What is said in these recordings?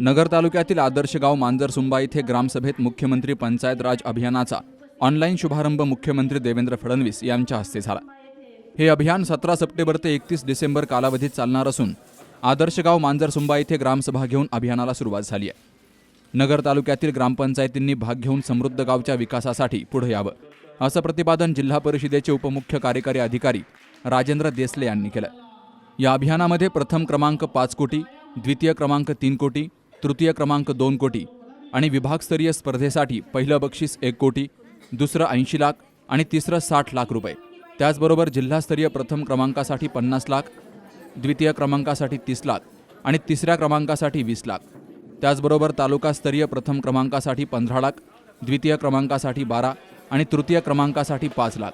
नगर तालुक्यातील आदर्श गाव मांजरसुंबा इथे ग्रामसभेत मुख्यमंत्री पंचायत राज अभियानाचा ऑनलाईन शुभारंभ मुख्यमंत्री देवेंद्र फडणवीस यांच्या हस्ते झाला. हे अभियान सतरा सप्टेंबर ते एकतीस डिसेंबर कालावधीत चालणार असून आदर्श गाव मांजरसुंबा इथे ग्रामसभा घेऊन अभियानाला सुरुवात झाली आहे. नगर तालुक्यातील ग्रामपंचायतींनी भाग घेऊन समृद्ध गावच्या विकासासाठी पुढे यावं असं प्रतिपादन जिल्हा परिषदेचे उपमुख्य कार्यकारी अधिकारी राजेंद्र देसले यांनी केलं. या अभियानामध्ये प्रथम क्रमांक पाच कोटी द्वितीय क्रमांक तीन कोटी तृतीय क्रमांक दोन कोटी आणि विभागस्तरीय स्पर्धेसाठी पहिलं बक्षीस एक कोटी दुसरं ऐंशी लाख आणि तिसरं साठ लाख रुपये. त्याचबरोबर जिल्हास्तरीय प्रथम क्रमांकासाठी पन्नास लाख द्वितीय क्रमांकासाठी तीस लाख आणि तिसऱ्या क्रमांकासाठी वीस लाख. त्याचबरोबर तालुकास्तरीय प्रथम क्रमांकासाठी पंधरा लाख द्वितीय क्रमांकासाठी बारा आणि तृतीय क्रमांकासाठी पाच लाख.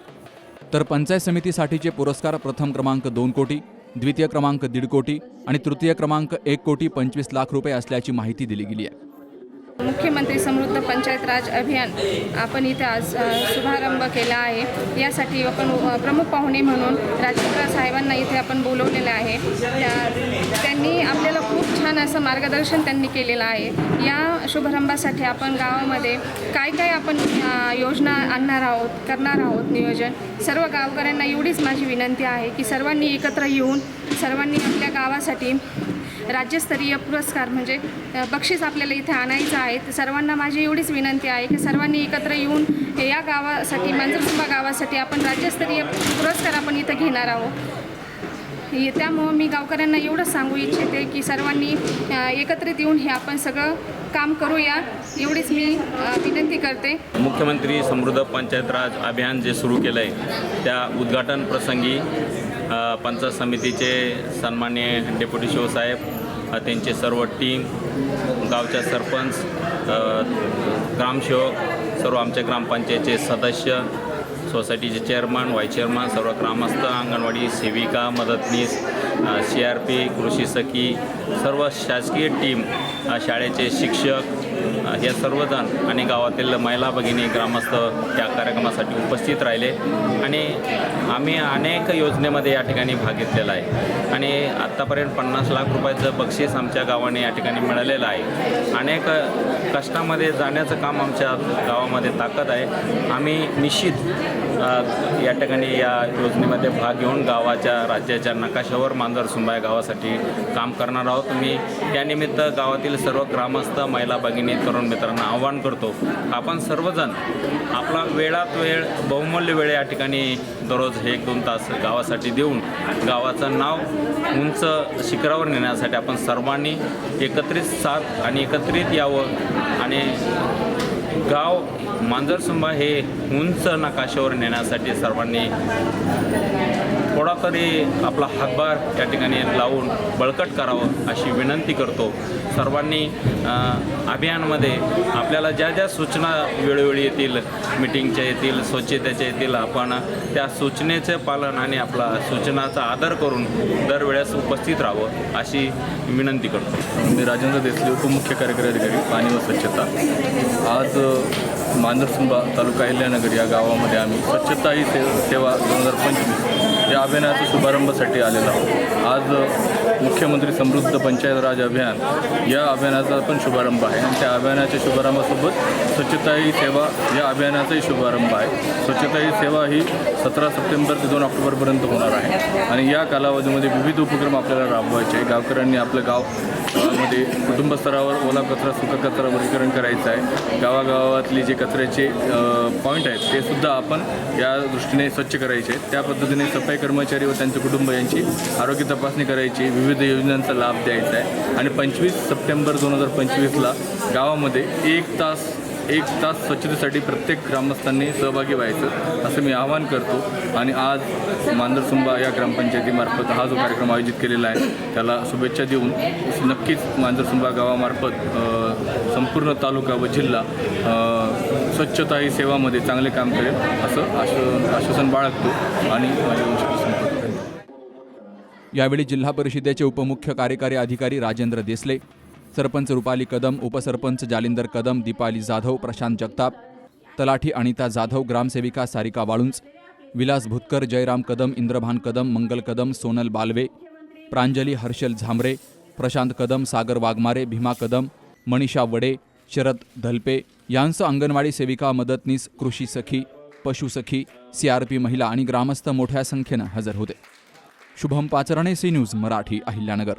तर पंचायत समितीसाठीचे पुरस्कार प्रथम क्रमांक दोन कोटी द्वितीय क्रमांक दीड कोटी आणि तृतीय क्रमांक एक कोटी पंचवीस लाख रुपये असल्याची माहिती दिली गेली आहे. मुख्यमंत्री समृद्ध पंचायत राज अभियान आपण इथे आज शुभारंभ केला आहे. यासाठी आपण प्रमुख पाहुणे म्हणून राजेंद्र साहेबांना इथे आपण बोलवलेलं आहे. त्या- छान असं मार्गदर्शन त्यांनी केलेलं आहे. या शुभारंभासाठी आपण गावामध्ये काय काय आपण योजना आणणार आहोत करणार आहोत नियोजन? सर्व गावकऱ्यांना एवढीच माझी विनंती आहे की सर्वांनी एकत्र येऊन सर्वांनी आपल्या गावासाठी राज्यस्तरीय पुरस्कार म्हणजे बक्षीस आपल्याला इथे आणायचं आहे. तर सर्वांना माझी एवढीच विनंती आहे की सर्वांनी एकत्र येऊन हे या गावासाठी मांजरसुंबा गावासाठी आपण राज्यस्तरीय पुरस्कार आपण इथं घेणार आहोत. त्यामुळं मी गावकऱ्यांना एवढंच सांगू इच्छिते की सर्वांनी एकत्रित येऊन हे आपण सगळं काम करूया एवढीच मी विनंती करते. मुख्यमंत्री समृद्ध पंचायत राज अभियान जे सुरू केलं आहे त्या उद्घाटन प्रसंगी पंचायत समितीचे सन्मान्य डेप्युटी शिवसाहेब त्यांचे सर्व टीम गावच्या सरपंच ग्रामसेवक सर्व आमच्या ग्रामपंचायतचे सदस्य सोसायटीचे चेअरमन व्हाईस चेअरमन सर्व ग्रामस्थ अंगणवाडी सेविका मदतनीस सी आर पी कृषी सखी सर्व शासकीय टीम शाळेचे शिक्षक या हे सर्वजण आणि गावातील महिला भगिनी ग्रामस्थ या कार्यक्रमासाठी उपस्थित राहिले. आणि आम्ही अनेक योजनेमध्ये या ठिकाणी भाग घेतलेला आहे. आणि आत्तापर्यंत पन्नास लाख रुपयाचं बक्षीस आमच्या गावाने या ठिकाणी मिळालेलं आहे. अनेक कष्टामध्ये जाण्याचं काम आमच्या गावामध्ये ताकद आहे. आम्ही निश्चित या ठिकाणी या योजनेमध्ये भाग घेऊन गावाच्या राज्याच्या नकाशावर मांजर सुंबाय गावासाठी काम करणार आहोत. मी त्यानिमित्त गावातील सर्व ग्रामस्थ महिला भगिनी तरुण मित्रांना आव्हान करतो. आपण सर्वजण आपला वेळात वेळ बहुमूल्य वेळ या ठिकाणी दररोज एक दोन तास गावासाठी देऊन गावाचं नाव उंच शिखरावर नेण्यासाठी आपण सर्वांनी एकत्रित साथ आणि एकत्रित यावं आणि गाव मांजरसुंबा हे उंच नकाशावर नेण्यासाठी सर्वांनी थोडा तरी आपला हातभार या ठिकाणी लावून बळकट करावं अशी विनंती करतो. सर्वांनी अभियानमध्ये आपल्याला ज्या ज्या सूचना वेळोवेळी येतील मिटिंगच्या येतील स्वच्छतेच्या येतील आपण त्या सूचनेचं पालन आणि आपला सूचनाचा आदर करून दरवेळेस उपस्थित राहावं अशी विनंती करतो. मी राजेंद्र देसले उपमुख्य कार्यकारी अधिकारी पाणी व स्वच्छता. आज मांजरसुंबा तालुका अहिल्यानगर या गावामध्ये आम्ही स्वच्छता ही से सेवा दोन हजार पंचवीस या अभियानाच्या शुभारंभासाठी आलेलो आहोत. आज मुख्यमंत्री समृद्ध पंचायत राज अभियान या अभियानाचा पण शुभारंभ आहे. आणि त्या अभियानाच्या शुभारंभासोबत स्वच्छता ही सेवा या अभियानाचाही शुभारंभ आहे. स्वच्छता ही सेवा ही सतरा सप्टेंबर ते दोन ऑक्टोबरपर्यंत होणार आहे. आणि या कालावधीमध्ये विविध उपक्रम आपल्याला राबवायचे गावकऱ्यांनी आपलं गाव मध्ये कुटुंबस्तरावर ओला कचरा सुका कचरा वर्गीकरण करायचं आहे. गावागावातले जे कचऱ्याचे पॉईंट आहेत ते सुद्धा आपण या दृष्टीने स्वच्छ करायचे. आहेत त्या पद्धतीने सफाई कर्मचारी व त्यांचे कुटुंब यांची आरोग्य तपासणी करायची विविध योजनांचा लाभ द्यायचा आहे. आणि पंचवीस सप्टेंबर दोन हजार पंचवीसला गावामध्ये एक तास एक तास स्वच्छतेसाठी प्रत्येक ग्रामस्थांनी सहभागी व्हायचं असं मी आवाहन करतो. आणि आज मांजरसुंबा या ग्रामपंचायतीमार्फत हा जो कार्यक्रम आयोजित केलेला आहे त्याला शुभेच्छा देऊन नक्कीच मांजरसुंबा गावामार्फत संपूर्ण तालुका व जिल्हा स्वच्छता ही सेवामध्ये चांगले काम करेल असं आश्व आश्वासन बाळगतो आणि यावेळी जिल्हा परिषदेचे उपमुख्य कार्यकारी अधिकारी राजेंद्र देसले सरपंच रुपाली कदम उपसरपंच जालिंदर कदम दीपाली जाधव प्रशांत जगताप तलाठी अनिता जाधव ग्रामसेविका सारिका वाळुंज विलास भुतकर जयराम कदम इंद्रभान कदम मंगल कदम सोनल बालवे प्रांजली हर्षल झांबरे प्रशांत कदम सागर वाघमारे भीमा कदम मनीषा वडे शरद धलपे यांचं अंगणवाडी सेविका मदतनीस कृषी सखी पशुसखी सीआरपी महिला आणि ग्रामस्थ मोठ्या संख्येनं हजर होते. Shubham Pacharne C news Marathi Ahilyanagar.